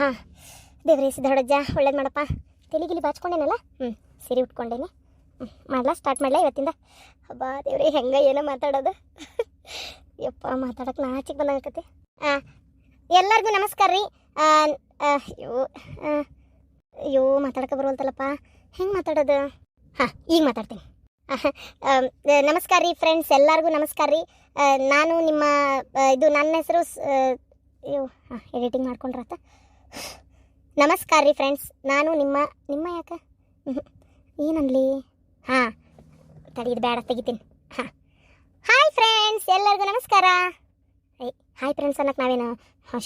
ಹಾಂ. ದೇವ್ರಿ ಸಿದ್ಧೊಡಜ್ಜ ಒಳ್ಳೇದು ಮಾಡಪ್ಪ. ತಲೆಗಿಲಿ ಬಾಚ್ಕೊಂಡೇನಲ್ಲ? ಹ್ಞೂ ಸೀರೆ ಉಟ್ಕೊಂಡೇನೆ. ಹ್ಞೂ ಮಾಡಲ? ಸ್ಟಾರ್ಟ್ ಮಾಡಲ ಇವತ್ತಿಂದ? ಹಬ್ಬ ದೇವ್ರಿ, ಹೆಂಗೆ ಏನೋ ಮಾತಾಡೋದು. ಯಪ್ಪ, ಮಾತಾಡೋಕೆ ನಾಚಿಗೆ ಬಂದಂಗತ್ತೆ ಹಾಂ ಎಲ್ಲರಿಗೂ ನಮಸ್ಕಾರ ರೀ. ಅಯ್ಯೋ ಅಯ್ಯೋ ಮಾತಾಡಕ್ಕೆ ಬರುವಲ್ತಲ್ಲಪ್ಪ. ಹೆಂಗೆ ಮಾತಾಡೋದು? ಹಾಂ, ಈಗ ಮಾತಾಡ್ತೀನಿ. ನಮಸ್ಕಾರ ರೀ ಫ್ರೆಂಡ್ಸ್ ಎಲ್ಲರಿಗೂ ನಮಸ್ಕಾರ ರೀ. ನಾನು ನಿಮ್ಮ ಇದು ನನ್ನ ಹೆಸರು ಅಯ್ಯೋ ಹಾಂ ಎಡಿಟಿಂಗ್ ಮಾಡ್ಕೊಂಡ್ರಾತ ನಮಸ್ಕಾರ ರೀ ಫ್ರೆಂಡ್ಸ್ ನಾನು ನಿಮ್ಮ ನಿಮ್ಮ ಯಾಕೆ. ಏನನ್ಲಿ ಹಾಂ, ತಡಿ ಬೇಡ, ತೆಗಿತೀನಿ. ಹಾಂ. ಹಾಯ್ ಫ್ರೆಂಡ್ಸ್ ಎಲ್ಲರಿಗೂ ನಮಸ್ಕಾರ. ಐ ಹಾಯ್ ಫ್ರೆಂಡ್ಸ್ ಅನ್ನಕ್ಕೆ ನಾವೇನು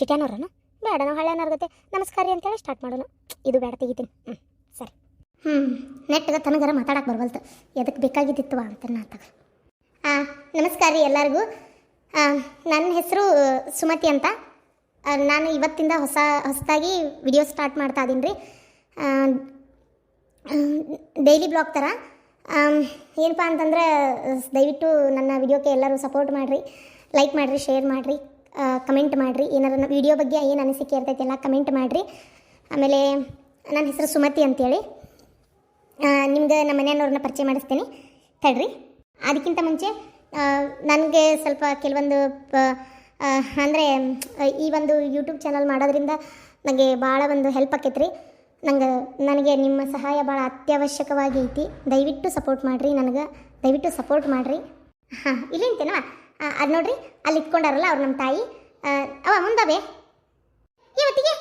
ಶಿಟ್ಯಾನವ್ರನ? ಬೇಡ, ನಾವು ಹಳ್ಳ್ಯಾನವ್ರ ಗತೆ. ನಮಸ್ಕಾರ ರೀ ಅಂತೇಳಿ ಸ್ಟಾರ್ಟ್ ಮಾಡೋಣ. ಇದು ಬೇಡ, ತೆಗಿತೀನಿ. ಹ್ಞೂ ಸರಿ. ಹ್ಞೂ ನೆಟ್ಟಗೆ ತನಗರ ಮಾತಾಡಕ್ಕೆ ಬರ್ಬಲ್ತು ಎದಕ್ಕೆ ಬೇಕಾಗಿದ್ದಿತ್ತು ಅಂತ ನಾತಗ ಹಾಂ ನಮಸ್ಕಾರ ರೀ ಎಲ್ಲರಿಗೂ. ನನ್ನ ಹೆಸರು, ಸುಮತಿ ಅಂತ. ನಾನು ಇವತ್ತಿಂದ ಹೊಸ, ಹೊಸದಾಗಿ ವಿಡಿಯೋ ಸ್ಟಾರ್ಟ್ ಮಾಡ್ತಾ ಇದ್ದೀನಿ ರೀ. ಡೈಲಿ ಬ್ಲಾಗ್ ಥರ. ಏನಪ್ಪ ಅಂತಂದ್ರೆ, ದಯವಿಟ್ಟು ನನ್ನ ವಿಡಿಯೋಕ್ಕೆ ಎಲ್ಲರೂ ಸಪೋರ್ಟ್ ಮಾಡಿರಿ. ಲೈಕ್ ಮಾಡಿರಿ ಶೇರ್ ಮಾಡಿರಿ ಕಮೆಂಟ್ ಮಾಡಿರಿ. ಏನಾರ ವಿಡಿಯೋ ಬಗ್ಗೆ ಏನು ಅನಿಸಿಕೆ ಇರ್ತೈತೆ ಎಲ್ಲ ಕಮೆಂಟ್ ಮಾಡಿರಿ. ಆಮೇಲೆ ನನ್ನ ಹೆಸರು ಸುಮತಿ ಅಂತೇಳಿ. ನಿಮ್ಗೆ ನಮ್ಮ ಮನೆಯವ್ರನ್ನ ಪರಿಚಯ ಮಾಡಿಸ್ತೀನಿ. ತಡ್ರಿ. ಅದಕ್ಕಿಂತ ಮುಂಚೆ ನನಗೆ ಸ್ವಲ್ಪ ಕೆಲವೊಂದು ಅಂದರೆ ಈ ಒಂದು ಯೂಟ್ಯೂಬ್ ಚಾನಲ್ ಮಾಡೋದ್ರಿಂದ ನನಗೆ ಭಾಳ ಒಂದು ಹೆಲ್ಪ್ ಆಕೈತ್ರಿ. ನಂಗೆ, ನನಗೆ ನಿಮ್ಮ ಸಹಾಯ ಭಾಳ ಅತ್ಯವಶ್ಯಕವಾಗಿ ಐತಿ. ದಯವಿಟ್ಟು ಸಪೋರ್ಟ್ ಮಾಡಿರಿ ನನಗೆ. ದಯವಿಟ್ಟು ಸಪೋರ್ಟ್ ಮಾಡಿರಿ. ಹಾಂ, ಇಲ್ಲಿ ಅಂತೇನವ ಅದು ನೋಡ್ರಿ, ಅಲ್ಲಿ ಇಟ್ಕೊಂಡಾರಲ್ಲ ಅವ್ರು ನಮ್ಮ ತಾಯಿ. ಅವ ಮುಂದವೆ ಇವತ್ತಿಗೆ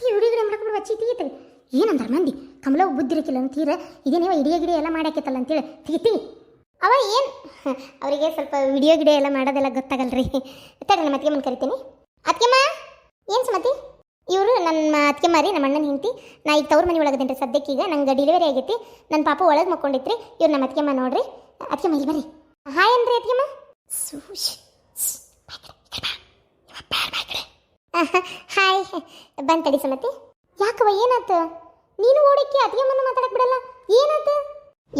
ಹುಡುಗಿ ಹುಡುಗಿಡೆ ಮಾಡ್ಕೊಂಡು ಬಿಡುವ ಚೀಟಿ ಏನಂದ್ರೆ ಮಂದಿ? ಕಮಲ ಬುದ್ಧಿರಕಿಲ್ಲ ಅಂತೀರ ಇದೇನೇವ ಇಡಿಯ ಗಿಡ ಎಲ್ಲ ಮಾಡ್ಯಾಕೈತಲ್ಲ ಅಂತೇಳಿ ತೆಗಿತೀವಿ ತೆಗಿ ಅವ ಏನು? ಅವರಿಗೆ ಸ್ವಲ್ಪ ವಿಡಿಯೋ ಗಿಡಿಯೋ ಎಲ್ಲ ಮಾಡೋದೆಲ್ಲ ಗೊತ್ತಾಗಲ್ರಿ. ತಡೆ ನಮ್ಮ ಅತ್ತಿಗೆ ಕರಿತೀನಿ. ಅತ್ತಿಗೆಮ್ಮ ಏನು ಸುಮತಿ? ಇವರು ನನ್ನ ಅತ್ತಿಗೆ ರೀ, ನಮ್ಮ ಅಣ್ಣನ ಹೆಂಡತಿ. ನಾ ಈಗ ತವ್ರ ಮನೆ ಒಳಗದೇನ್ರಿ ಸದ್ಯಕ್ಕೀಗ. ನಂಗೆ ಡೆಲಿವರಿ ಆಗೈತಿ. ನನ್ನ ಪಾಪ ಒಳಗೆ ಮಕ್ಕೊಂಡಿತ್ರಿ. ಇವ್ರು ನಮ್ಮ ಅತ್ತಿಗೆಮ್ಮ ನೋಡ್ರಿ. ಅತ್ತಿಗೆಮ್ಮ ಇಲ್ಲಿ ಬರ್ರಿ ಹಾಯ್ ರೀ ಅತ್ತಿಗೆಮ್ಮ ಸೂಶ್ ಹಾಯ್. ಬಂದ್ ತಡಿ ಸುಮತಿ. ಯಾಕವ ಏನಾಯ್ತು ನೀನು ಓಡಿಕ್ಕೆ ಅತ್ತಿಗೆಮ್ಮನ ಮಾತಾಡಕ್ ಬಿಡಲ್ಲ ಏನಾತು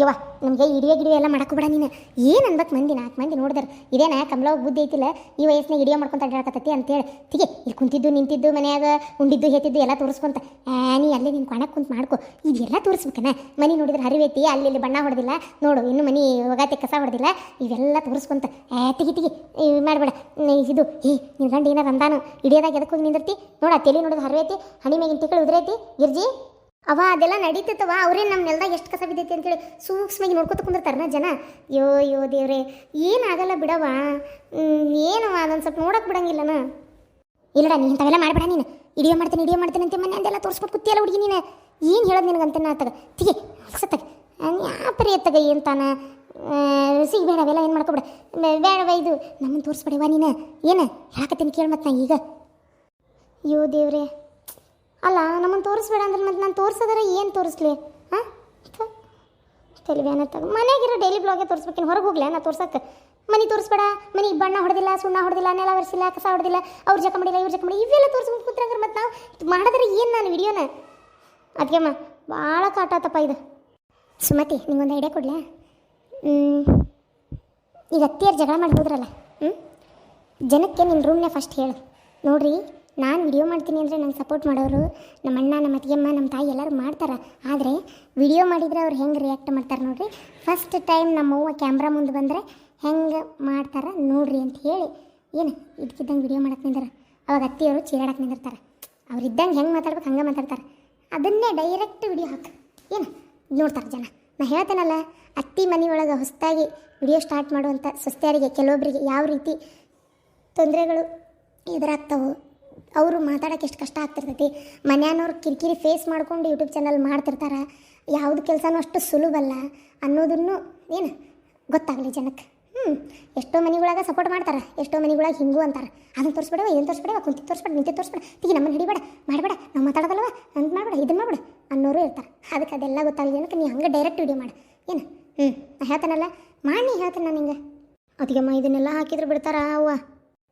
ಯವ್ವ, ನಮಗೆ ಇಡಿಯೋ ಗಿಡಿಯೋ ಎಲ್ಲ ಮಾಡಕ್ಕೆ ಬಿಡ ನೀನು. ಏನು ಅನ್ಬೇಕು ಮಂದಿ, ನಾಲ್ಕು ಮಂದಿ ನೋಡಿದ್ರು ಇದೇನ, ಕಮಲ ಬುದ್ಧಿ ಐತಿಲ್ಲ? ಈ ವಯಸ್ಸಿನಾಗ ಇಡಿಯೋ ಮಾಡ್ಕೊಂತ ಅಡ್ಡಾಡಕತ್ತತಿ ಅಂತೇಳಿ. ತಿಗೆ, ಇಲ್ಲಿ ಕುಂತಿದ್ದು, ನಿಂತಿದ್ದು, ಮನ್ಯಾಗ ಉಂಡಿದ್ದು ಹೇತಿದ್ದು ಎಲ್ಲ ತೋರಿಸ್ಕೊಂತ. ನೀ ಅಲ್ಲೇ ನೀನು ಕೊಣಕ್ಕೆ ಕುಂತು ಮಾಡ್ಕೊ. ಇದೆಲ್ಲ ತೋರಿಸ್ಬೇಕನ? ಮನೆ ನೋಡಿದ್ರೆ ಹರಿವೈತಿ, ಅಲ್ಲಿ ಇಲ್ಲಿ ಬಣ್ಣ ಹೊಡೆದಿಲ್ಲ. ನೋಡು, ಇನ್ನು ಮನೆ ಒಗಾತಿ ಕಸ ಹೊಡೆದಿಲ್ಲ. ಇವೆಲ್ಲ ತೋರಿಸ್ಕೊಂತ. ತಿಗಿ ತಿಗಿ. ಮಾಡಬೇಡ. ಇದು, ಏ ನಿನ್ನ ಗಂಡ ಏನಾರ ಅಂದಾನು? ಹಿಡಿಯೋದಾಗ ಎದಕ್ಕೆ ಹೋಗಿ ನಿಂದಿರ್ತಿ? ನೋಡ ತಲೆ ನೋಡಿದ್ರೆ ಹರಿವೈತಿ ಹಣಿ ಮೇಗಿನ ತಿಕ್ಕಳು ಉದುರೈತಿ. ಗಿರ್ಜಿ ಅವ ಅದೆಲ್ಲ ನಡೀತೈತವ, ಅವ್ರೇನು ನಮ್ಮ ನೆಲದಾಗ ಎಷ್ಟು ಕಸ ಬಿದ್ದೈತಿ ಅಂತೇಳಿ ಸೂಕ್ಷ್ಮಾಗಿ ನೋಡ್ಕೊತ ಕುಂದಿರ್ತಾರನ ಜನ? ಯೋ ಯೋ ದೇವ್ರೆ ಏನಾಗಲ್ಲ ಬಿಡವ ಏನವ ಅದೊಂದು ಸ್ವಲ್ಪ ನೋಡಕ್ಕೆ ಬಿಡಂಗಿಲ್ಲನ? ಇಲ್ಲಡ, ನೀನು ಇಂಥವೆಲ್ಲ ಮಾಡಬೇಡ ನೀನು. ಇಡಿಯೋ ಮಾಡ್ತೀನಿ ಇಡಿಯೋ ಮಾಡ್ತೀನಿ ಅಂತ ಮನೆ ಅದೆಲ್ಲ ತೋರಿಸ್ಬಿಟ್ಟು ಕುತ್ತಿಯಲ್ಲ ಹುಡುಗಿ ನೀನು. ಏನು ಹೇಳೋದು ನಿನಗಂತ ನಾ ತಗ? ತಿಗೆ ಸತ್ತಗ ಯಾಪರಿ ಎತ್ತಗ ಏನು ತಾನ ಸಿಗಬೇಡ ಅವೆಲ್ಲ ಏನು ಮಾಡ್ಕೊಬೇಡ ಬೇಡವ ಇದು. ನಮ್ಮನ್ನು ತೋರಿಸ್ಬೇಡವ ನೀನು. ಏನು, ಹೇಳಕತ್ತೀನಿ ಕೇಳಿ ಮತ್ತೆ ನಾ ಈಗ. ಅಯ್ಯೋ ದೇವ್ರೆ. ಅಲ್ಲ, ನಮ್ಮನ್ನು ತೋರಿಸ್ಬೇಡ ಅಂದ್ರೆ ಮತ್ತೆ ನಾನು ತೋರಿಸೋದ್ರೆ ಏನು ತೋರಿಸ್ಲಿ? ಹಾಂ? ತಲೆಬೇನ ತಗ ಮನೆಗಿರೋ ಡೈಲಿ ಬ್ಲಾಗೆ ತೋರಿಸ್ಬೇಕಿನ್ನು ಹೊರಗೆ ಹೋಗ್ಲೇ ನಾ ತೋರ್ಸಕ್ಕೆ ಮನೆ ತೋರಿಸ್ಬೇಡ ಮನೆಗೆ ಬಣ್ಣ ಹೊಡೆದಿಲ್ಲ, ಸುಣ್ಣ ಹೊಡೆದಿಲ್ಲ, ನೆಲ ಒರೆಸಿಲ್ಲ, ಕಸ ಹೊಡೆದಿಲ್ಲ, ಅವ್ರ ಜಕ ಮಾಡಿಲ್ಲ, ಇವ್ರ ಜಕ ಮಾಡಿ ಇವೆಲ್ಲ ತೋರಿಸ್ಕೊಂಡು ಕೂತ್ರಂಗ್ರೆ ಮತ್ತೆ ನಾವು ಮಾಡಿದ್ರೆ ಏನು ನಾನು ವಿಡಿಯೋನ? ಅದಕ್ಕೆಮ್ಮ ಭಾಳ ಕಾಟಾತಪ್ಪ ಇದು. ಸುಮತಿ, ನಿಂಗೊಂದು ಐಡಿಯಾ ಕೊಡ್ಲಾ? ಈಗ ಅತ್ತಿಯರು ಜಗಳ ಮಾಡಿ ಹೋದ್ರಲ್ಲ ಹ್ಞೂ ಜನಕ್ಕೆ ನಿನ್ನ ರೂಮ್ನೇ ಫಸ್ಟ್ ಹೇಳು. ನೋಡ್ರಿ ನಾನು ವಿಡಿಯೋ ಮಾಡ್ತೀನಿ ಅಂದರೆ ನಂಗೆ ಸಪೋರ್ಟ್ ಮಾಡೋರು ನಮ್ಮ ಅಣ್ಣ ನಮ್ಮ ಅತ್ತಿಗೆಮ್ಮ ನಮ್ಮ ತಾಯಿ ಎಲ್ಲರೂ ಮಾಡ್ತಾರೆ. ಆದರೆ ವಿಡಿಯೋ ಮಾಡಿದರೆ ಅವ್ರು ಹೆಂಗೆ ರಿಯಾಕ್ಟ್ ಮಾಡ್ತಾರೆ ನೋಡಿರಿ? ಫಸ್ಟ್ ಟೈಮ್ ನಮ್ಮವ್ವ ಕ್ಯಾಮ್ರಾ ಮುಂದೆ ಬಂದರೆ ಹೆಂಗೆ ಮಾಡ್ತಾರೆ ನೋಡ್ರಿ ಅಂತ ಹೇಳಿ. ಏನು ಇದಕ್ಕಿದ್ದಂಗೆ ವಿಡಿಯೋ ಮಾಡಕ್ಕೆ ನಿಂದಾರ? ಅವಾಗ ಅತ್ತಿಯವರು ಚೀರಾಡಕ್ಕೆ ನಿಂದಿರ್ತಾರೆ. ಅವ್ರು ಇದ್ದಂಗೆ ಹೆಂಗೆ ಮಾತಾಡ್ಬೇಕು ಹಂಗೆ ಮಾತಾಡ್ತಾರೆ. ಅದನ್ನೇ ಡೈರೆಕ್ಟ್ ವಿಡಿಯೋ ಹಾಕು. ಏನು ನೋಡ್ತಾರೆ ಜನ? ನಾನು ಹೇಳ್ತೇನಲ್ಲ, ಅತ್ತಿ ಮನೆಯೊಳಗೆ ಹೊಸದಾಗಿ ವಿಡಿಯೋ ಸ್ಟಾರ್ಟ್ ಮಾಡುವಂಥ ಸೊಸ್ತೆಯರಿಗೆ ಕೆಲವೊಬ್ಬರಿಗೆ ಯಾವ ರೀತಿ ತೊಂದರೆಗಳು ಎದುರಾಗ್ತಾವೆ ಅವರು ಮಾತಾಡೋಕೆ ಎಷ್ಟು ಕಷ್ಟ ಆಗ್ತಿರ್ತೈತಿ. ಮನೆಯವ್ರು ಕಿರಿಕಿರಿ ಫೇಸ್ ಮಾಡ್ಕೊಂಡು ಯೂಟ್ಯೂಬ್ ಚಾನಲ್ ಮಾಡ್ತಿರ್ತಾರೆ. ಯಾವುದು ಕೆಲಸನೂ ಅಷ್ಟು ಸುಲಭಲ್ಲ ಅನ್ನೋದನ್ನು ಏನು? ಗೊತ್ತಾಗಲಿ ಜನಕ್ಕೆ. ಹ್ಞೂ ಎಷ್ಟೋ ಮನೆಗಳಾಗ ಸಪೋರ್ಟ್ ಮಾಡ್ತಾರೆ. ಎಷ್ಟೋ ಮನೆಗಳಾಗ ಹಿಂಗೂ ಅಂತಾರೆ. ಅದನ್ನು ತೋರಿಸ್ಬೇಡವ ಏನು ತೋರಿಸ್ಬೇಡವ ಕುಂತಿ ತೋರಿಸ್ಬೇಡ ನಿಂತಿ ತೋರಿಸ್ಬೇಡ. ಈಗ ನಮ್ಮನ್ನು ಹಿಡಿಬೇಡ, ಮಾಡಬೇಡ, ನಾವು ಮಾತಾಡೋದಲ್ವ? ಅಂತ ಮಾಡಬೇಡ ಇದನ್ನು ಮಾಡಬೇಡ ಅನ್ನೋರು ಇರ್ತಾರೆ. ಅದಕ್ಕೆ ಅದೆಲ್ಲ ಗೊತ್ತಾಗಲಿ ಜನಕ್ಕೆ ನೀವು ಹಂಗೆ ಡೈರೆಕ್ಟ್ ವಿಡಿಯೋ ಮಾಡು. ಏನು? ಹ್ಞೂ ನಾ ಹೇಳ್ತಾನಲ್ಲ? ಮಾಡಿ ಹೇಳ್ತೇನೆ ನಾನು ಹಿಂಗೆ ಅದಕ್ಕೆಮ್ಮ ಇದನ್ನೆಲ್ಲ ಹಾಕಿದ್ರೆ ಬಿಡ್ತಾರ ಅವ್ವ?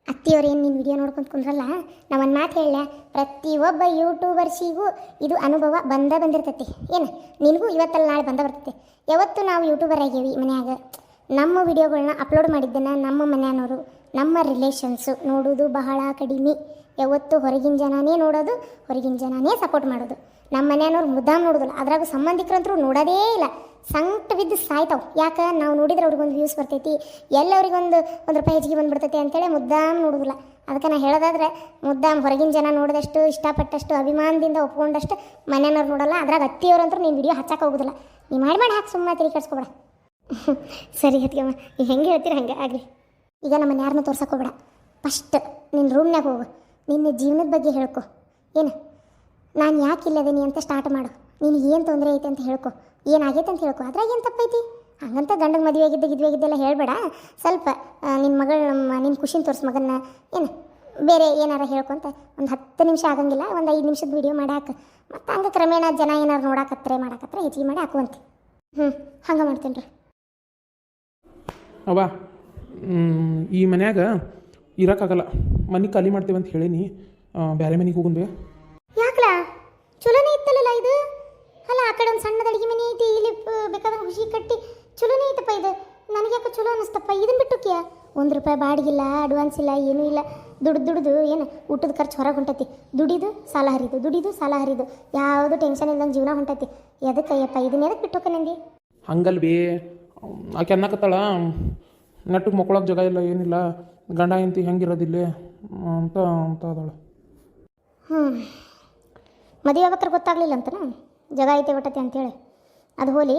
ಅತ್ತಿಯವ್ರು ಏನು ನಿನ್ನ ವಿಡಿಯೋ ನೋಡ್ಕೊಂತ ಕುಂದ್ರಲ್ಲ ನಾವೊಂದು ಮಾತು ಹೇಳ ಪ್ರತಿಯೊಬ್ಬ ಯೂಟ್ಯೂಬರ್ಸಿಗೂ ಇದು ಅನುಭವ ಬಂದ ಬಂದಿರ್ತೈತಿ. ಏನು? ನಿನಗೂ ಇವತ್ತಲ್ಲ ನಾಳೆ ಬಂದ ಬರ್ತೈತಿ. ಯಾವತ್ತು ನಾವು ಯೂಟ್ಯೂಬರ್ ಆಗೇವಿ ಮನೆಯಾಗ, ನಮ್ಮ ವಿಡಿಯೋಗಳನ್ನ ಅಪ್ಲೋಡ್ ಮಾಡಿದ್ದನ್ನು ನಮ್ಮ ಮನೆಯವರು ನಮ್ಮ ರಿಲೇಷನ್ಸು ನೋಡೋದು ಬಹಳ ಕಡಿಮೆ. ಯಾವತ್ತು ಹೊರಗಿನ ಜನನೇ ನೋಡೋದು, ಹೊರಗಿನ ಜನನೇ ಸಪೋರ್ಟ್ ಮಾಡೋದು. ನಮ್ಮ ಮನೆಯವ್ರು ಮುದ್ದಾಮ್ ನೋಡೋದಿಲ್ಲ. ಅದ್ರಾಗ ಸಂಬಂಧಿಕರಂತರೂ ನೋಡೋದೇ ಇಲ್ಲ. ಸಂಕಟ ಬಿದ್ದು ಸಾಯ್ತಾವೆ. ಯಾಕೆ? ನಾವು ನೋಡಿದ್ರೆ ಅವ್ರಿಗೊಂದು ವ್ಯೂಸ್ ಬರ್ತೈತಿ. ಎಲ್ಲ ಅವ್ರಿಗೊಂದು ಒಂದು ರೂಪಾಯಿ ಹೆಚ್ಚಿಗೆ ಬಂದ್ಬಿಡ್ತೈತಿ ಅಂತೇಳಿ ಮುದ್ದಾಮ್ ನೋಡೋದಿಲ್ಲ. ಅದಕ್ಕೆ ನಾನು ಹೇಳೋದಾದ್ರೆ ಮುದ್ದಾಮ್ ಹೊರಗಿನ ಜನ ನೋಡಿದಷ್ಟು, ಇಷ್ಟಪಟ್ಟಷ್ಟು, ಅಭಿಮಾನದಿಂದ ಒಪ್ಕೊಂಡಷ್ಟು ಮನೆಯವ್ರು ನೋಡಲ್ಲ. ಅದ್ರಾಗ ಅತ್ತಿಯವ್ರಂತೂ ನೀನು ವಿಡಿಯೋ ಹಚ್ಚಕ್ಕೆ ಹೋಗೋದಿಲ್ಲ. ನೀ ಮಾಡಿ ಮಾಡಿ ಹಾಕಿ ಸುಮ್ಮನೆ ತಿರುಗಿ ಕಟ್ಸ್ಕೊಬೇಡ ಸರಿ ಹತ್ತಿಗೆ ನೀವು ಹೆಂಗೆ ಹೇಳ್ತೀರಿ ಹಂಗೆ, ಆಗಲಿ. ಈಗ ನಮ್ಮ ಮನೆಯಾರನ್ನೂ ತೋರ್ಸಕ್ಕೆ ಹೋಗ್ಬೇಡ. ಫಸ್ಟ್ ನಿನ್ನ ರೂಮ್ನಾಗ ಹೋಗು. ನಿನ್ನ ಜೀವನದ ಬಗ್ಗೆ ಹೇಳ್ಕೊ. ಏನು? ನಾನು ಯಾಕೆ ಇಲ್ಲದೇನಿ ಅಂತ ಸ್ಟಾರ್ಟ್ ಮಾಡು. ನೀನು ಏನು ತೊಂದರೆ ಐತೆ ಅಂತ ಹೇಳ್ಕೊ. ಏನಾಗೈತೆ ಅಂತ ಹೇಳ್ಕೊ. ಅದ್ರಾಗ ಏನು ತಪ್ಪೈತಿ? ಹಂಗಂತ ಗಂಡನ ಮದುವೆ ಆಗಿದ್ದ ಗಿದ್ವೆ ಆಗಿದ್ದೆಲ್ಲ ಹೇಳಬೇಡ. ಸ್ವಲ್ಪ ನಿನ್ನ ಮಗಳ ನಿನ್ನ ಖುಷಿನ ತೋರಿಸ್ ಮಗನ್ನ. ಏನು, ಬೇರೆ ಏನಾರ ಹೇಳ್ಕೊಂತ ಒಂದು ಹತ್ತು ನಿಮಿಷ ಆಗಂಗಿಲ್ಲ, ಒಂದು ಐದು ನಿಮಿಷದ ವಿಡಿಯೋ ಮಾಡಾಕ ಮತ್ತು ಹಂಗೆ ಕ್ರಮೇಣ ಜನ ಏನಾರು ನೋಡಾಕತ್ರೆ ಮಾಡಾಕತ್ತರೆ ಹೆಚ್ಚಿಗೆ ಮಾಡಿ ಹಾಕುವಂತೆ. ಹ್ಞೂ ಹಂಗೆ ಮಾಡ್ತೀನಿ ರೀ. ಅವಾ ಈ ಮನ್ಯಾಗ ಇರೋಕ್ಕಾಗಲ್ಲ. ಮನೆ ಖಾಲಿ ಮಾಡ್ತೇವೆ ಅಂತ ಹೇಳೀನಿ ಬೇರೆ ಮನೆಗೆ ಹೋಗುನ್ಬೇ ಯಾಕಲ? ಚಲೋನೇ ಇತ್ತಲ್ಲ ಇದು? ಅಲ್ಲ ಆ ಕಡೆ ಒಂದು ಸಣ್ಣದ ಅಡಿಗೆ ಮನೆ ಐತಿ ಇಲ್ಲಿ ಬೇಕಾದ್ರೆ ಹುಸಿ ಕಟ್ಟಿ. ಚಲೋನೇ ಐತಪ್ಪ ಇದು. ನನಗೆ ಯಾಕೆ ಚಲೋ ಅನಿಸ್ತಪ್ಪ? ಇದನ್ನ ಬಿಟ್ಟುಕ್ಯ ಒಂದು ರೂಪಾಯಿ ಬಾಡಿಗಿಲ್ಲ ಅಡ್ವಾನ್ಸ್ ಇಲ್ಲ ಏನೂ ಇಲ್ಲ. ದುಡ್ದು ದುಡ್ದು ಏನು ಊಟದ ಖರ್ಚು ಹೊರಗೆ ಹೊಂಟೈತಿ. ದುಡಿದು ಸಾಲ ಹರಿದು ದುಡಿದು ಸಾಲ ಹರಿದು. ಯಾವುದು ಟೆನ್ಷನ್ ಇಲ್ದಂಗೆ ಜೀವನ ಹೊಂಟೈತಿ. ಎದಕ್ಕಯ್ಯಪ್ಪ? ಇದನ್ನ ಎದಕ್ಕೆ ಬಿಟ್ಟೋಕ ನಂದಿ? ಬಿ ಆಕೆ ಅನ್ನಕತ್ತಾಳ ನೆಟ್ಟಿಗೆ ಮಕ್ಕಳಕ್ಕೆ ಜಾಗ ಇಲ್ಲ ಏನಿಲ್ಲ. ಗಂಡ ಹೆಂಡತಿ ಹೆಂಗಿರೋದಿಲ್ಲ ಅಂತ ಅಂತ ಅದಾಳು. ಹ್ಞೂ ಮದುವೆ ಆಗ್ಬೇಕಾರೆ ಗೊತ್ತಾಗಲಿಲ್ಲ ಅಂತನ? ಜಗ ಐತೆ ಬಿಟ್ಟತಿ ಅಂತೇಳಿ. ಅದು ಹೋಲಿ,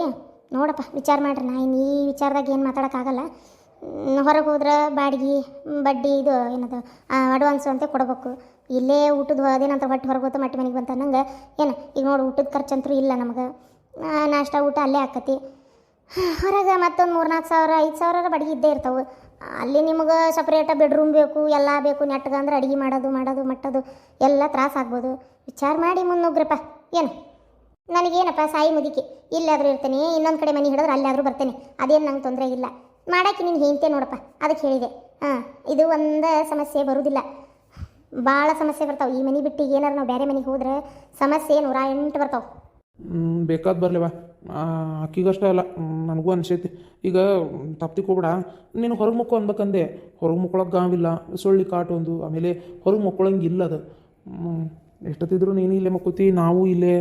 ನೋಡಪ್ಪ, ವಿಚಾರ ಮಾಡ್ರಿ ನಾ ಇನ್ನು ಈ ವಿಚಾರದಾಗ ಏನು ಮಾತಾಡೋಕ್ಕಾಗಲ್ಲ. ಹೊರಗೆ ಹೋದ್ರೆ ಬಾಡಿಗೆ, ಬಡ್ಡಿ, ಇದು ಏನದು ಅಡ್ವಾನ್ಸು ಅಂತ ಕೊಡ್ಬೇಕು. ಇಲ್ಲೇ ಊಟದ ಅದೇನಂತ ಹೊಟ್ಟೆ ಹೊರಗೆ ಹೋತ ಮಟ್ಟಿ ಮನೆಗೆ ಬಂತ ನಂಗೆ. ಏನು, ಈಗ ನೋಡಿ ಊಟದ ಖರ್ಚಂತರೂ ಇಲ್ಲ ನಮಗೆ. ನಾಷ್ಟ, ಊಟ ಅಲ್ಲೇ ಆಕತಿ. ಹೊರಗೆ ಮತ್ತೊಂದು ಮೂರು ನಾಲ್ಕು ಸಾವಿರ, ಐದು ಸಾವಿರ ಬಡ್ಗೆ ಇದ್ದೇ ಇರ್ತಾವೆ. ಅಲ್ಲಿ ನಿಮಗೆ ಸಪ್ರೇಟ ಬೆಡ್ರೂಮ್ ಬೇಕು, ಎಲ್ಲ ಬೇಕು, ನೆಟ್ಗೆ ಅಂದ್ರೆ ಅಡುಗೆ ಮಾಡೋದು ಮಾಡೋದು, ಮಟ್ಟೋದು, ಎಲ್ಲ ತ್ರಾಸ ಆಗ್ಬೋದು. ವಿಚಾರ ಮಾಡಿ ಮುನ್ನುಗ್ರಪ್ಪ. ಏನು? ನನಗೇನಪ್ಪ ಸಾಯಿ ಮುದಿಕೆ? ಇಲ್ಲಾದರೂ ಇರ್ತೇನೆ, ಇನ್ನೊಂದು ಕಡೆ ಮನೆ ಹಿಡಿದ್ರೆ ಅಲ್ಲಾದರೂ ಬರ್ತೇನೆ. ಅದೇನು ನಂಗೆ ತೊಂದರೆ ಇಲ್ಲ. ಮಾಡೋಕ್ಕೆ ನೀನು ಹೇಳ್ತೆ ನೋಡಪ್ಪ, ಅದಕ್ಕೆ ಹೇಳಿದೆ. ಹಾಂ, ಇದು ಒಂದು ಸಮಸ್ಯೆ ಬರುವುದಿಲ್ಲ ಭಾಳ ಸಮಸ್ಯೆ ಬರ್ತಾವೆ. ಈ ಮನೆ ಬಿಟ್ಟು ಏನಾರು ನಾವು ಬೇರೆ ಮನೆಗೆ ಹೋದ್ರೆ ಸಮಸ್ಯೆ ನೂರ ಎಂಟು ಬರ್ತಾವೆ. ಬೇಕಾದ ಬರಲಿವ ಅಕ್ಕಿಗಷ್ಟೇ ಅಲ್ಲ, ನನಗೂ ಅನಿಸೈತಿ. ಈಗ ತಪ್ಪಿಕೋಬೇಡ ನೀನು ಹೊರಗೆ ಮುಕ್ಕೋ ಅನ್ಬೇಕಂದೆ. ಹೊರಗೆ ಮುಕ್ಕೊಳಕ್ಕೆ ಗಾವಿಲ್ಲ. ಸೊಳ್ಳಿ ಕಾಟು ಒಂದು, ಆಮೇಲೆ ಹೊರಗೆ ಮುಕ್ಕೊಳಂಗಿಲ್ಲ ಅದು. ಎಷ್ಟೊತ್ತಿದ್ರು ನೀನು ಇಲ್ಲೇ ಮಕ್ಕೋತಿ, ನಾವು ಇಲ್ಲೇ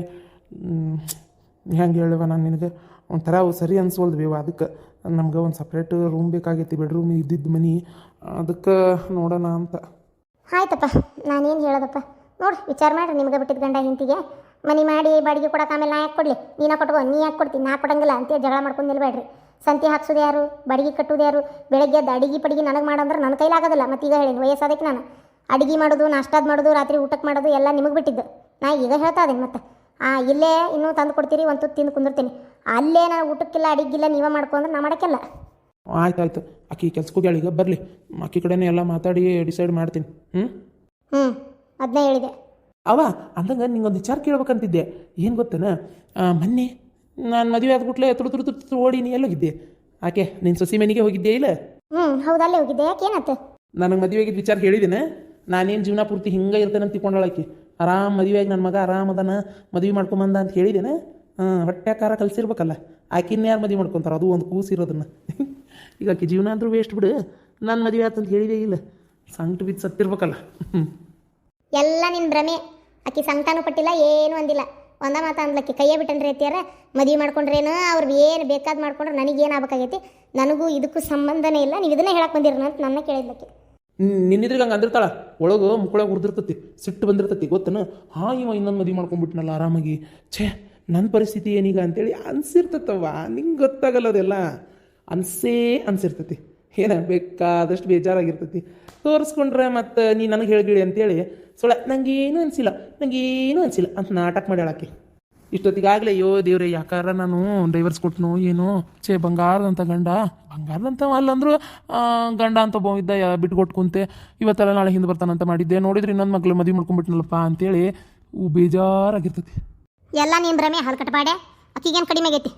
ಹೆಂಗೆ ಹೇಳುವ ನಾನು ನಿನಗೆ. ಒಂಥರ ಸರಿ ಅನ್ಸೋಲ್ದು ಬೇವ ಅದಕ್ಕೆ. ನಮ್ಗೆ ಒಂದು ಸಪ್ರೇಟ್ ರೂಮ್ ಬೇಕಾಗೈತಿ ಬೆಡ್ರೂಮ್ ಇದ್ದಿದ್ದು ಮನೆ. ಅದಕ್ಕೆ ನೋಡೋಣ ಅಂತ. ಆಯ್ತಪ್ಪ, ನಾನೇನು ಹೇಳೋದಪ್ಪ? ನೋಡು, ವಿಚಾರ ಮಾಡಿರಿ, ನಿಮ್ಗೆ ಬಿಟ್ಟಿದ್ದು ಗಂಡ ಹೆಂಡತಿಗೆ. ಮನೆ ಮಾಡಿ, ಬಾಡಿಗೆ ಕೊಡಕ್ಕೆ ಆಮೇಲೆ ನಾ ಯಾಕೆ ಕೊಡಲಿ? ನೀನು ಕೊಟ್ಕೋ, ನೀ ಯಾಕೆ ಕೊಡ್ತೀನಿ ನಾ ಕೊಡಂಗಿಲ್ಲ ಅಂತೇಳಿ ಜಗಳ ಮಾಡ್ಕೊಂಡು ನಿಲ್ಬೇಡ್ರಿ. ಸಂತಿ ಹಾಕ್ಸೋದು ಯಾರು? ಬಾಡಿಗೆ ಕಟ್ಟೋದು ಯಾರು? ಬೆಳಗ್ಗೆ ಎದ್ದು ಅಡಿಗೆ ಪಡಿಗೆ ನನಗೆ ಮಾಡಂದ್ರೆ ನನ್ನ ಕೈಲಾಗೋದಿಲ್ಲ, ಮತ್ತೀಗ ಹೇಳೀನಿ, ವಯಸ್ಸಾದಕ್ಕೆ ನಾನು. ಅಡಿಗೆ ಮಾಡೋದು ನಾಷ್ಟಾದ ಮಾಡೋದು ರಾತ್ರಿ ಊಟಕ್ಕೆ ಮಾಡೋದು ಎಲ್ಲ ನಿಮಗೆ ಬಿಟ್ಟಿದ್ದು. ನಾ ಈಗ ಹೇಳ್ತಾ ಇದ್ದೀನಿ ಮತ್ತೆ. ಆ ಇಲ್ಲೇ ಇನ್ನೂ ತಂದು ಕೊಡ್ತೀರಿ ಒಂದು ತುತ್ತು ತಿಂದು ಕುಂದಿರ್ತೀನಿ. ಅಲ್ಲೇ ನಾನು ಊಟಕ್ಕಿಲ್ಲ ಅಡಿಗಿಲ್ಲ ನೀವೇ ಮಾಡ್ಕೊಂಡ್ರೆ ನಾ ಮಾಡೋಕ್ಕಿಲ್ಲ. ಆಯ್ತು ಆಯ್ತು ಆಕಿ ಈಗ ಬರಲಿ. ಆಕಿ ಕಡೆನೇ ಎಲ್ಲ ಮಾತಾಡಿ ಡಿಸೈಡ್ ಮಾಡ್ತೀನಿ. ಹ್ಞೂ ಹ್ಞೂ ಅದನ್ನ ಹೇಳಿದೆ. ಅವ ಅಂದಂಗೆ ನಿಂಗೊಂದು ವಿಚಾರ ಕೇಳ್ಬೇಕಂತಿದ್ದೆ. ಏನು ಗೊತ್ತೇನ? ಮೊನ್ನೆ ನಾನು ಮದುವೆ ಆದ್ಬಿಟ್ಲೆ ತುಡು ತುಡು ತುಡು ತುಡು ಓಡಿ ನೀ ಎಲ್ಲೋಗಿದ್ದೆ? ಆಕೆ ನಿನ್ನ ಸೊಸಿ ಮನೆಗೆ ಹೋಗಿದ್ದೆ ಇಲ್ಲ? ಹ್ಞೂ ಹೌದಲ್ಲೇ ಅಲ್ಲೇ ಹೋಗಿದ್ದೆ. ಯಾಕೆ ಏನಾಯ್ತು ನನಗೆ ಮದುವೆ ಆಗಿದ್ದ ವಿಚಾರ ಹೇಳಿದ್ದೇನೆ ನಾನೇನು ಜೀವನ ಪೂರ್ತಿ ಹಿಂಗೆ ಇರ್ತೇನೆ ಅಂತ ತಿಳ್ಕೊಂಡಳಕ್ಕೆ ಆರಾಮ್ ಮದುವೆಯಾಗಿ ನನ್ನ ಮಗ ಆರಾಮ್ ಅದಾನ ಮದುವೆ ಮಾಡ್ಕೊಂಬಂದ ಅಂತ ಹೇಳಿದ್ದೇನೆ ಹಾಂ ಹೊಟ್ಟೆ ಖಾರ ಕಲಿಸಿರ್ಬೇಕಲ್ಲ. ಆಕಿನ್ನ ಯಾರು ಮದುವೆ ಮಾಡ್ಕೊತಾರೆ? ಅದು ಒಂದು ಕೂಸಿರೋದನ್ನು ಈಗ ಆಕೆ ಜೀವನ ಅಂದರೂ ವೇಸ್ಟ್ ಬಿಡು. ನಾನು ಮದುವೆ ಆತಂತ ಹೇಳಿದೆ ಇಲ್ಲ. ಸಂಕಟ ಬಿದ್ದು ಸತ್ತಿರ್ಬೇಕಲ್ಲ. ಎಲ್ಲ ನಿನ್ನ ಭ್ರಮೆ. ಆಕಿ ಸಂಕಟನೂ ಪಟ್ಟಿಲ್ಲ, ಏನೂ ಅಂದಿಲ್ಲ. ಒಂದ ಮಾತ ಅಂದ್ಲಕ್ಕೆ ಕೈಯೇ ಬಿಟ್ಟನ್ರಿ ಅತ್ತಿಯಾರ, ಮದುವೆ ಮಾಡ್ಕೊಂಡ್ರೇನು, ಅವ್ರು ಏನು ಬೇಕಾದ್ ಮಾಡ್ಕೊಂಡ್ರೆ ನನಗೇನು ಆಗ್ಬೇಕಾಗೈತಿ? ನನಗೂ ಇದಕ್ಕೂ ಸಂಬಂಧನೇ ಇಲ್ಲ, ನೀವು ಇದನ್ನೇ ಹೇಳಕ್ಕೆ ಬಂದಿರೋಣ ಅಂತ ನನ್ನ ಕೇಳಿದ್ಲಕ್ಕಿ ನಿನ್ನಿದ್ರಿಗೆ ಅಂದಿರ್ತಾಳ? ಒಳಗೆ ಮುಕ್ಕಳಾಗ ಹುರಿದಿರ್ತತಿ, ಸಿಟ್ಟು ಬಂದಿರ್ತತಿ, ಗೊತ್ತನ? ಹಾಂ, ಇವ ಇನ್ನೊಂದು ಮದುವೆ ಮಾಡ್ಕೊಂಡ್ಬಿಟ್ನಲ್ಲ ಆರಾಮಾಗಿ. ಛೇ ನನ್ನ ಪರಿಸ್ಥಿತಿ ಏನೀಗ ಅಂತೇಳಿ ಅನ್ಸಿರ್ತತವ್ವ. ನಿಂಗೆ ಗೊತ್ತಾಗಲ್ಲ ಅದೆಲ್ಲ. ಅನ್ಸೇ ಅನ್ಸಿರ್ತತಿ. ಏನ ಬೇಕಾದಷ್ಟು ಬೇಜಾರಾಗಿರ್ತತಿ. ತೋರಿಸ್ಕೊಂಡ್ರೆ ಮತ್ತು ನೀ ನನಗೆ ಹೇಳ್ಗಿಳಿ ಅಂತೇಳಿ. ಸುಳ್ಳ, ನಂಗೇನು ಅನಿಸಿಲ್ಲ ನಂಗೇನು ಅನಿಸಿಲ್ಲ ಅಂತ ನಾಟಕ ಮಾಡ್ಯಾಳಾಕಿ ಇಷ್ಟೊತ್ತಿಗಾಗಲೇ, ಅಯ್ಯೋ ದೇವ್ರೆ, ಯಾಕಾರ ನಾನು ಡೈವರ್ಸ್ ಕೊಟ್ಟನು ಏನೋ? ಛೇ, ಬಂಗಾರದಂತ ಗಂಡ. ಬಂಗಾರದಂತ ಅಲ್ಲಂದ್ರು ಗಂಡ ಅಂತ ಒಬ್ಬ ಇದ್ದ, ಯಾ- ಬಿಟ್ಟು ಕೊಟ್ಟು ಕುಂತೆ ಇವತ್ತೆಲ್ಲ ನಾಳೆ ಹಿಂದೆ ಬರ್ತಾನಂತ ಮಾಡಿದ್ದೆ. ನೋಡಿದ್ರೆ ಇನ್ನೊಂದು ಮಕ್ಳು ಮದುವೆ ಮಾಡ್ಕೊಂಡ್ಬಿಟ್ನಲ್ಲಪ್ಪ ಅಂತೇಳಿ ಬೇಜಾರಾಗಿರ್ತತಿ. ಎಲ್ಲ ನಿಮ್ಮ ಭ್ರಮೆ ಹಲ್ಕಟ್ಬಾಡೆ ಅಕ್ಕಿಗೇನು ಕಡಿಮೆ ಆಗೈತಿ?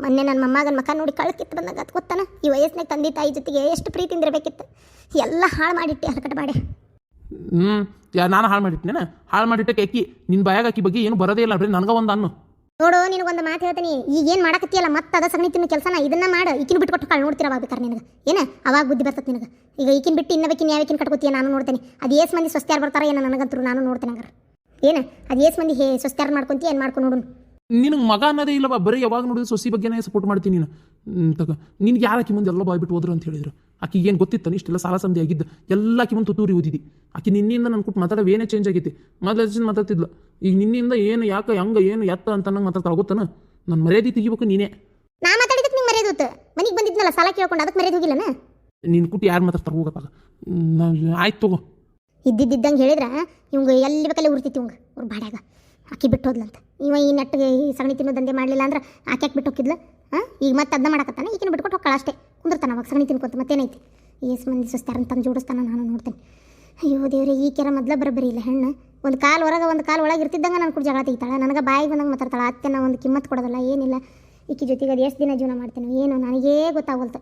ಮೊನ್ನೆ ನನ್ನ ಮೊಮ್ಮಗನ ಮಕ್ಕ ನೋಡಿ ಕಳ್ಕಿತ್ತು ಬಂದಾಗ ಅದು ಗೊತ್ತಾನ ಈ ವಯಸ್ಸಿನಾಗ ತಂದೆ ತಾಯಿ ಜೊತೆಗೆ ಎಷ್ಟು ಪ್ರೀತಿಯಿಂದ ಇರಬೇಕಿತ್ತು ಎಲ್ಲ ಹಾಳು ಮಾಡಿಟ್ಟೆ ಹಲ್ಕಟ್ಬಾಡೆ ಹ್ಞೂ ಯಾ ನಾನು ಹಾಳು ಮಾಡಿಟ್ನೇನ ಹಾಳು ಮಾಡಿಟ್ಟಕ್ಕೆ ಅಕ್ಕಿ ನಿನ್ನ ಬಾಯಾಗ ಅಕ್ಕಿ ಬಗ್ಗೆ ಏನು ಬರೋದೇ ಇಲ್ಲ ಬರೀ ನನಗೆ ಒಂದು ಅನ್ನು. ನೋಡು ನಿನಗೊಂದು ಮಾತು ಹೇಳ್ತೀನಿ. ಈಗ ಏನು ಮಾಡಕತ್ತೀಯಲ್ಲ ಮತ್ತೆ ಅದ ಸಗಣಿ ತಿನ್ನೋ ಕೆಲಸನ ಇದನ್ನ ಮಾಡು. ಈಕಿನ ಬಿಟ್ಕೊಟ್ಟು ಕಾಳು ನೋಡ್ತೀರ ಬೇಕಾರೆ ನಿನಗೆ. ಏನ? ಅವಾಗ ಬುದ್ಧಿ ಬರ್ತದೆ ನಿನಗೆ. ಈಗ ಈಕಿನ ಬಿಟ್ಟು ಇನ್ನಬೇಕಿನ ಯಾವಕಿನ ಕಟ್ಕೋತೀಯ ನಾನು ನೋಡ್ತೇನೆ. ಅದು ಏಸ್ ಮಂದಿ ಸ್ವಸ್ತ್ಯಾರು ಬರ್ತಾರ ಏನೋ ನನಗಂತರು ನಾನು ನೋಡ್ತೇನೆ ಹಂಗಾರೆ. ಏನ? ಅದು ಏಸ್ ಮಂದಿ ಹೇ ಸ್ವಸ್ತ್ಯಾರು ಮಾಡ್ಕೊಂತಿ ಏನು ಮಾಡ್ಕೊಂಡು ನೋಡು ನಿನಗೆ ಮಗ ಅನ್ನೋದೇ ಇಲ್ಲವ? ಬರೀ ಯಾವಾಗ ನೋಡಿದ್ರು ಸೊಸಿ ಬಗ್ಗೆನೇ ಸಪೋರ್ಟ್ ಮಾಡ್ತೀನಿ ನೀನು. ತಗ. ನಿನ್ಗೆ ಯಾರಕ್ಕೆ ಮುಂದೆ ಎಲ್ಲ ಬಾಯ್ ಬಿಟ್ಟು ಹೋದ್ರು ಅಂತ ಹೇಳಿದ್ರು. ಆಕಿಗೆ ಏನು ಗೊತ್ತಿತ್ತು ಇಷ್ಟೆಲ್ಲ ಸಾಲ ಸಂಧಿ ಆಗಿದ್ದು. ಎಲ್ಲ ಆಕಿ ಮುಂದೆ ತುತ್ತೂರಿ ಓದಿದಿ ಆಕಿ ನಿನ್ನಿಂದ ನನ್ನ ಕೊಟ್ಟು ಮಾತಾಡೋ ಏನೇ ಚೇಂಜ್ ಆಗೈತಿ. ಮೊದಲು ಮಾತಾಡ್ತಿದ್ಲು. ಈಗ ನಿನ್ನಿಂದ ಏನು ಯಾಕೆ ಹೆಂಗೆ ಏನು ಎತ್ತ ಅಂತ ನಂಗೆ ಮಾತಾಡ್ತಾ ಗೊತ್ತನ? ನನ್ನ ಮರ್ಯಾದೆ ತೆಗಿಬೇಕು ನೀನೇ. ನಾ ಮಾತಾಡಿದಕ್ಕೆ ನಿಂಗೆ ಮರ್ಯಾದೆ ಹೋತು. ಮನೆಗೆ ಬಂದಿದ್ನಲ್ಲ ಸಾಲ ಕೇಳ್ಕೊಂಡು ಅದಕ್ಕೆ ಮರ್ಯಾದೆ ಹೋಗಿಲ್ಲನ? ನಿನ್ನ ಕುಟ್ಟು ಯಾರು ಮಾತಾಡ್ತಾರೆ ಹೋಗಪ್ಪ ಆಯ್ತು ತಗೋ. ಇದ್ದಿದ್ದಂಗೆ ಹೇಳಿದ್ರೆ ಇವಂಗ ಎಲ್ಲಿ ಬೇಕಲ್ಲಿ ಉರ್ತಿತ್ತು ಇವಂಗ. ಅವ್ರ ಬಾಡ್ಯಾಗ. ಆಕಿ ಬಿಟ್ಟು ಹೋದ್ಲಂತ. ಇವ ಈ ನೆಟ್ಟಿಗೆ ಈ ಸಗಣಿ ತಿನ್ನೋ ದಂಧೆ ಮಾಡಲಿಲ್ಲ ಅಂದ್ರೆ ಆಕೆ ಬಿಟ್ಟು ಹೋಗಿದ್ಲು ಹಾಂ ಈಗ ಮತ್ತೆ ಅದನ್ನ ಮಾಡಕತ್ತಾನೆ? ಈಕಿನ ಬಿಟ್ಕೊಟ್ಟು ಹೋಗ್ಕಳ ಅಷ್ಟೇ. ಕುಂದ್ರತಾನ ಅವಾಗ ಸಗಣಿ ತಿನ್ಕೊಂತ ಮತ್ತೇನೈತಿ? ಏಸ್ ಮಂದಿ ಸುಸ್ತಾರ ತಂದು ಜೋಡಿಸ್ತಾನ ನಾನು ನೋಡ್ತೇನೆ. ಅಯ್ಯೋ ದೇವ್ರೆ, ಈ ಕೆರ ಮೊದ್ಲ ಬರಬರಿ ಇಲ್ಲ ಹೆಣ್ಣು. ಒಂದು ಕಾಲು ಹೊರಗೆ, ಒಂದು ಕಾಲು ಒಳಗೆ ಇರ್ತಿದ್ದಂಗೆ ನಾನು ಕೂಡ ಜಗಳ ತೆಗಿತಾಳೆ. ನನಗೆ ಬಾಯಿಗೆ ಬಂದಂಗೆ ಮಾತಾಡ್ತಾಳೆ. ಅತ್ತೆನ ಒಂದು ಕಿಮ್ಮತ್ತು ಕೊಡೋದಲ್ಲ, ಏನಿಲ್ಲ. ಈಕಿ ಜೊತೆಗೆ ಅದು ಎಷ್ಟು ದಿನ ಜೀವನ ಮಾಡ್ತೇನೆ ಏನು ನನಗೇ ಗೊತ್ತಾಗೋಲ್ತ